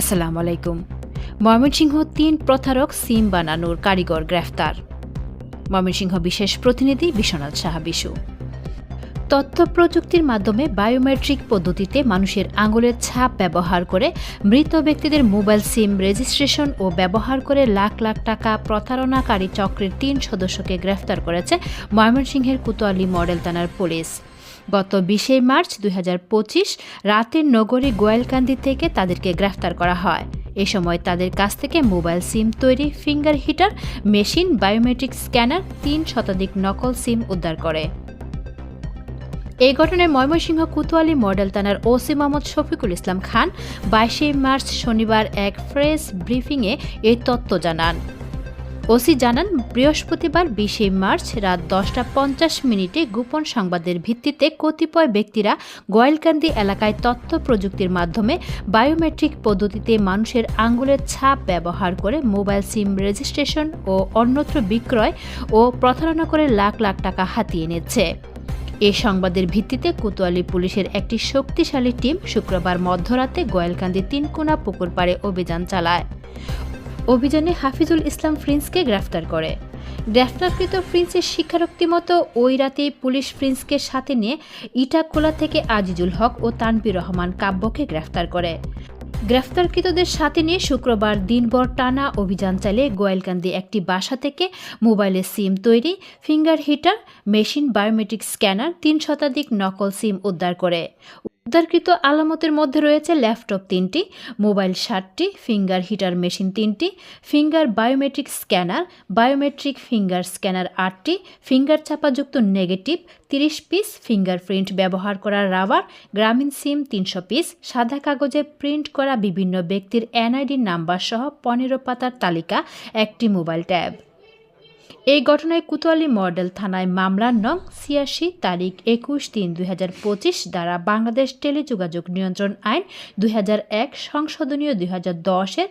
আসসালামু আলাইকুম। ময়মনসিংহ তিন প্রতারক সিম বানানোর কারিগর গ্রেফতার। ময়মনসিংহ বিশেষ প্রতিনিধি বিশ্বনাথ সাহা বিশু। তথ্য প্রযুক্তির মাধ্যমে বায়োমেট্রিক পদ্ধতিতে মানুষের আঙুলের ছাপ ব্যবহার করে মৃত ব্যক্তিদের মোবাইল সিম রেজিস্ট্রেশন ও ব্যবহার করে লাখ লাখ টাকা প্রতারণাকারী চক্রের তিন সদস্যকে গ্রেফতার করেছে ময়মনসিংহের কোতোয়ালি মডেল থানার পুলিশ। গত বিশে মার্চ দুই হাজার পঁচিশ রাতের নগরী গোয়ালকান্দি থেকে তাদেরকে গ্রেফতার করা হয়। এ সময় তাদের কাছ থেকে মোবাইল সিম তৈরি finger heater, machine, biometric scanner, তিন শতাধিক নকল সিম উদ্ধার করে। এই ঘটনায় ময়মনসিংহ কুতোয়ালি মডেল থানার ওসি মোহাম্মদ শফিকুল ইসলাম খান বাইশে মার্চ শনিবার এক প্রেস ব্রিফিংয়ে এই তথ্য জানান। ওসি জানান, বৃহস্পতিবার বিশে মার্চ রাত দশটা পঞ্চাশ মিনিটে গোপন সংবাদের ভিত্তিতে কতিপয় ব্যক্তিরা গোয়ালকান্দি এলাকায় তথ্য প্রযুক্তির মাধ্যমে বায়োমেট্রিক পদ্ধতিতে মানুষের আঙ্গুলের ছাপ ব্যবহার করে মোবাইল সিম রেজিস্ট্রেশন ও অন্যত্র বিক্রয় ও প্রতারণা করে লাখ লাখ টাকা হাতিয়ে নিচ্ছে। এ সংবাদের ভিত্তিতে কোতোয়ালি পুলিশের একটি শক্তিশালী টিম শুক্রবার মধ্যরাতে গোয়ালকান্দি তিনকোনা পুকুর পাড়ে অভিযান চালায়। অভিযানে হাফিজুল ইসলাম ফ্রিন্সকে গ্রেফতার করে। গ্রেফতারকৃত ফ্রিন্সের স্বীকারোক্তি মতো ওই রাতেই পুলিশ ফ্রিন্সকে সাথে নিয়ে ইটাকোলা থেকে আজিজুল হক ও তানবির রহমান কাব্যকে গ্রেফতার করে। গ্রেফতারকৃতদের সাথে নিয়ে শুক্রবার দিনভর টানা অভিযান চালিয়ে গোয়ালকান্দি একটি বাসা থেকে মোবাইলের সিম তৈরি, finger heater, machine, biometric scanner, তিন শতাধিক নকল সিম উদ্ধার করে। উদ্ধারকৃত আলামতের মধ্যে রয়েছে ল্যাপটপ তিনটি, মোবাইল ষাটটি ফিঙ্গার হিটার মেশিন তিনটি, finger biometric scanner, biometric finger scanner আটটি, ফিঙ্গার চাপাযুক্ত নেগেটিভ তিরিশ পিস ফিঙ্গারপ্রিন্ট ব্যবহার করা রাবার, গ্রামীণ সিম তিনশো পিস, সাদা কাগজে প্রিন্ট করা বিভিন্ন ব্যক্তির এনআইডি নাম্বার সহ পনেরো পাতার তালিকা, একটি মোবাইল ট্যাব। এই ঘটনায় কোতোয়ালি মডেল থানায় মামলার নং ছিয়াশি, তারিখ একুশ তিন দুই দ্বারা বাংলাদেশ টেলিযোগাযোগ নিয়ন্ত্রণ আইন দুই হাজার এক, সংশোধনীয় দুই দশের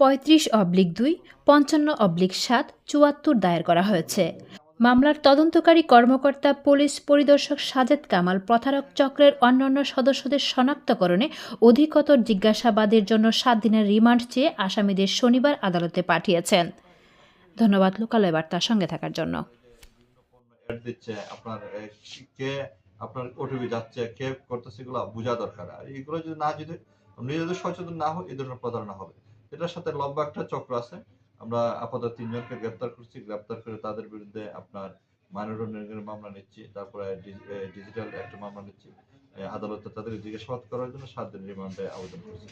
পঁয়ত্রিশ অবলিক দুই, পঞ্চান্ন অবলিক সাত, চুয়াত্তর দায়ের করা হয়েছে। মামলার তদন্তকারী কর্মকর্তা পুলিশ পরিদর্শক সাজেদ কামাল প্রতারক চক্রের অন্যান্য সদস্যদের শনাক্তকরণে অধিকতর জিজ্ঞাসাবাদের জন্য সাত দিনের রিমান্ড চেয়ে আসামিদের শনিবার আদালতে পাঠিয়েছেন। ধন্যবাদ লোকালয় বার্তার সঙ্গে থাকার জন্য। আপনার ওটিপি যাচ্ছে, কে করতেছে এগুলো বোঝা দরকার। আর এগুলো যদি না, যদি নিজেদের সচেতন না হয় এই ধরনের প্রতারণা হবে। এটার সাথে লম্বা একটা চক্র আছে। আমরা আপাতত তিনজনকে গ্রেপ্তার করছি, গ্রেপ্তার করে তাদের বিরুদ্ধে আপনার মানবরণের মামলা নিচ্ছি, তারপরে ডিজিটাল একটা মামলা নিচ্ছি। আদালতে তাদের জিজ্ঞাসাবাদ করার জন্য সাত দিন রিমান্ডে আবেদন করছি।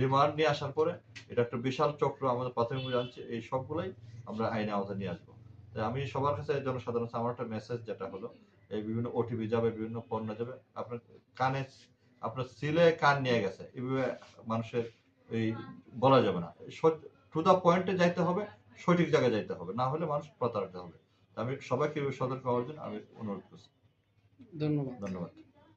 রিমান্ড নিয়ে আসার পরে এটা একটা বিশাল চক্র আমাদের প্রাথমিক জানছে এই সবগুলাই আমরা আইনে আওতায় নিয়ে আসব। তাই আমি সবার কাছে জনসাধারণ আমার একটা মেসেজ যেটা হলো, এই বিভিন্ন ওটিপি যাবে, বিভিন্ন পণ্য যাবে, আপনার কানে, আপনার সিলে কান নিয়ে গেছে এইভাবে মানুষের এই বলা যাবে না। টু দা পয়েন্টে যাইতে হবে, সঠিক জায়গায় যাইতে হবে, না হলে মানুষ প্রতারিত হবে। আমি সবাইকে সতর্ক হওয়ার জন্য আমি অনুরোধ করছি। ধন্যবাদ। ধন্যবাদ।